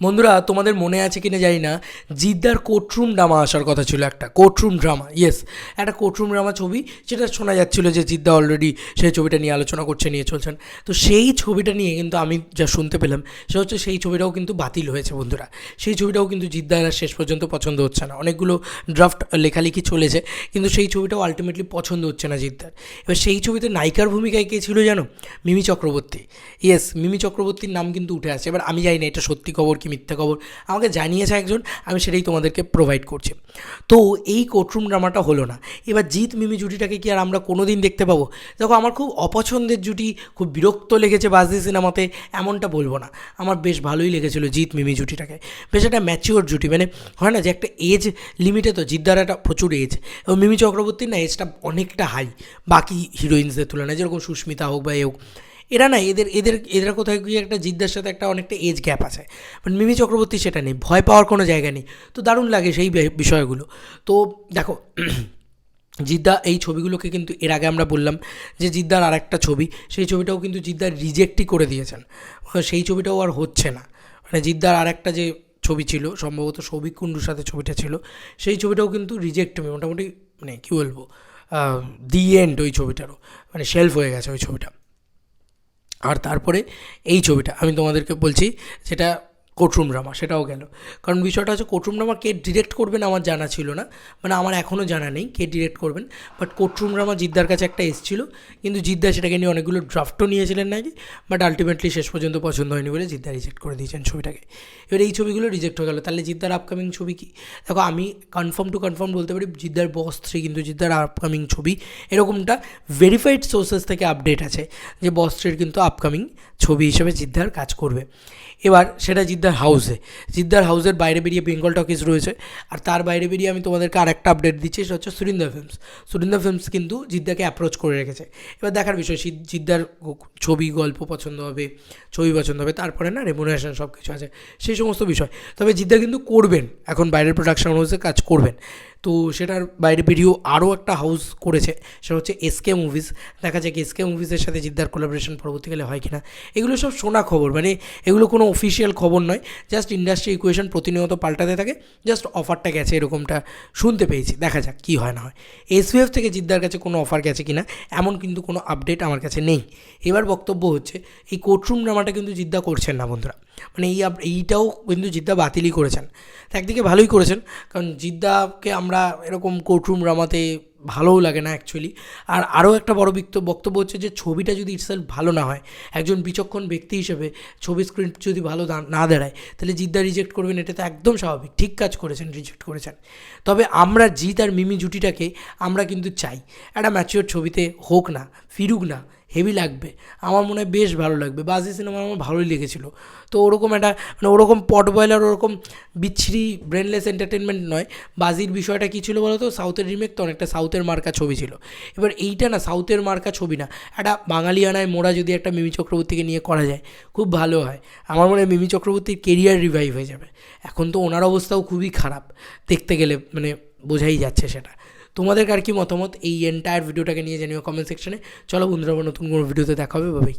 বন্ধুরা, তোমাদের মনে আছে কিনা জানি না, জিদ্দার কোর্টরুম ড্রামা আসার কথা ছিল একটা কোর্টরুম ড্রামা ইয়েস একটা কোর্টরুম ড্রামা ছবি, যেটা শোনা যাচ্ছিল যে জিদ্দা অলরেডি সেই ছবিটা নিয়ে আলোচনা করছে, নিয়ে চলছেন। তো সেই ছবিটা নিয়ে কিন্তু আমি যা শুনতে পেলাম, সে হচ্ছে সেই ছবিটাও কিন্তু বাতিল হয়েছে বন্ধুরা। সেই ছবিটাও কিন্তু জিদ্দার শেষ পর্যন্ত পছন্দ হচ্ছে না। অনেকগুলো ড্রাফট লেখালেখি চলেছে, কিন্তু সেই ছবিটাও আলটিমেটলি পছন্দ হচ্ছে না জিদ্দার। এবার সেই ছবিতে নায়িকার ভূমিকায় কে ছিল জানো? মিমি চক্রবর্তী। ইয়েস মিমি চক্রবর্তীর নাম কিন্তু উঠে আসছে এবার আমি জানি না এটা সত্যি খবর কি মিথ্যা খবর। আমাকে জানিয়েছে একজন, আমি সেটাই তোমাদেরকে প্রোভাইড করছি। তো এই কোর্টরুম ড্রামাটা হলো না। এবার জিৎ মিমি জুটিটাকে কি আর আমরা কোনো দিন দেখতে পাবো? দেখো, আমার খুব অপছন্দের জুটি, খুব বিরক্ত লেগেছে বাজদি সিনেমাতে, এমনটা বলব না। আমার বেশ ভালোই লেগেছিলো জিৎ মিমি জুটিটাকে। বেশ একটা ম্যাচিওর জুটি মানে হয় না যে একটা এজ লিমিটে তো জিদ্দার একটা প্রচুর এজ এবং মিমি চক্রবর্তীর না এজটা অনেকটা হাই বাকি হিরোইন্সদের তুলনায়, যেরকম সুস্মিতা হোক বা এ হোক। এরা না এদের এদের এদের কোথায় গিয়ে একটা জিদ্দার সাথে একটা অনেকটা এজ গ্যাপ আছে। বাট মিমি চক্রবর্তী সেটা নেই, ভয় পাওয়ার কোনো জায়গা নেই। তো দারুণ লাগে সেই বিষয়গুলো। তো দেখো, জিদ্দা এই ছবিগুলোকে কিন্তু এর আগে আমরা বললাম যে জিদ্দার আর একটা ছবি, সেই ছবিটাও কিন্তু জিদ্দার রিজেক্টই করে দিয়েছেন। সেই ছবিটাও আর হচ্ছে না। মানে জিদ্দার আর একটা যে ছবি ছিল, সম্ভবত সৌভিক কুণ্ডুর সাথে ছবিটা ছিল, সেই ছবিটাও কিন্তু রিজেক্ট মোটামুটি মানে কী বলব দি এন্ড ওই ছবিটারও। মানে শেলফ হয়ে গেছে ওই ছবিটা। আর তারপরে এই ছবিটা আমি তোমাদেরকে বলছি যেটা কোর্টরুম ড্রামা, সেটাও গেল। কারণ বিষয়টা হচ্ছে কোর্টরুম ড্রামা কে ডিরেক্ট করবেন আমার জানা ছিল না। মানে আমার এখনও জানা নেই কে ডিরেক্ট করবেন। বাট কোর্টরুম ড্রামা জিদ্দার কাছে একটা এসেছিল। কিন্তু জিদ্দা সেটাকে নিয়ে অনেকগুলো ড্রাফটও নিয়েছিলেন নাকি? বাট আলটিমেটলি শেষ পর্যন্ত পছন্দ হয়নি বলে জিদ্দা রিজেক্ট করে দিয়েছেন ছবিটাকে। এবার এই ছবিগুলো রিজেক্ট হয়ে গেল। তাহলে জিদ্দার আপকামিং ছবি কি? দেখো, আমি কনফার্ম টু কনফার্ম বলতে পারি, জিদ্দার বস থ্রি কিন্তু জিদ্দার আপকামিং ছবি। এরকমটা ভেরিফাইড সোর্সেস থেকে আপডেট আছে যে বস থ্রির কিন্তু আপকামিং ছবি হিসেবে জিদ্দার কাজ করবে। এবার সেটা জিদ্দার হাউসে। জিদ্দার হাউসের বাইরে বেরিয়ে বেঙ্গল টকিজ রয়েছে। আর তার বাইরে বেরিয়ে আমি তোমাদেরকে আরেকটা আপডেট দিচ্ছি, সেটা হচ্ছে সুরিন্দা ফিল্মস সুরিন্দা ফিল্মস কিন্তু জিদ্দাকে অ্যাপ্রোচ করে রেখেছে। এবার দেখার বিষয় জিদ্দার ছবি, গল্প পছন্দ হবে, ছবি পছন্দ হবে, তারপরে না রেমুনারেশন সব কিছু আছে, সেই সমস্ত বিষয়। তবে জিদ্দা কিন্তু করবেন, এখন বাইরের প্রোডাকশন হাউসে কাজ করবেন। তো সেটার বাইরে বেরিয়েও আরও একটা হাউস করেছে, সেটা হচ্ছে এসকে মুভিজ দেখা যায় কি এসকে মুভিজের সাথে জিদ্দার কোলাবোরেশন পরবর্তীকালে হয় কিনা। এগুলো সব শোনা খবর মানে এগুলো কোনো অফিসিয়াল খবর নয় জাস্ট ইন্ডাস্ট্রি ইকুয়েশন প্রতিনিয়ত পাল্টাতে থাকে জাস্ট অফারটা গেছে এরকমটা শুনতে পেয়েছি, দেখা যাক কী হয় না হয়। এসভিএফ থেকে জিদ্দার কাছে কোনো অফার গেছে কিনা, এমন কিন্তু কোনো আপডেট আমার কাছে নেই। এবার বক্তব্য হচ্ছে, এই কোর্টরুম ড্রামাটা কিন্তু জিদ্দা করছেন না বন্ধুরা। মানে এই এইটাও কিন্তু জিদ্দা বাতিলই করেছেন। একদিকে ভালোই করেছেন, কারণ জিদ্দাকে আমরা এরকম কোর্টরুম ড্রামাতে ভালোও লাগে না অ্যাকচুয়ালি আর আরও একটা বড় বিক্ত- বক্তব্য হচ্ছে যে ছবিটা যদি ইটসেলফ ভালো না হয়, একজন বিচক্ষণ ব্যক্তি হিসেবে ছবি স্ক্রিন যদি ভালো না দাঁড়ায়, তাহলে জিদ্দা রিজেক্ট করবেন, এটা তো একদম স্বাভাবিক, ঠিক কাজ করেছেন রিজেক্ট করেছেন। তবে আমরা জিৎ আর মিমি জুটিটাকে আমরা কিন্তু চাই, একটা ম্যাচিওর ছবিতে হোক না, ফিরুক না হেভি লাগবে। আমার মনে হয় বেশ ভালো লাগবে। বাজি সিনেমা আমার ভালোই লেগেছিলো। তো ওরকম একটা মানে ওরকম পট বয়লার ওরকম বিচ্ছিরি ব্রেনলেস এন্টারটেনমেন্ট নয়। বাজির বিষয়টা কী ছিল বলো তো সাউথের রিমেক তো অনেকটা সাউথের মার্কা ছবি ছিল। এবার এইটা না সাউথের মার্কা ছবি না। একটা বাঙালিয়ানায় মোড়া যদি একটা মিমি চক্রবর্তীকে নিয়ে করা যায়, খুব ভালো হয়। আমার মনে হয় মিমি চক্রবর্তীর কেরিয়ার রিভাইভ হয়ে যাবে। এখন তো ওনার অবস্থাও খুবই খারাপ। দেখতে গেলে মানে বোঝাই যাচ্ছে সেটা। তোমাদের আর কি মতামত এই এন্টায়ার ভিডিওটাকে নিয়ে জানিও কমেন্ট সেকশনে চলো বন্ধুরা নতুন কোনো ভিডিওতে দেখা হবে বাবাই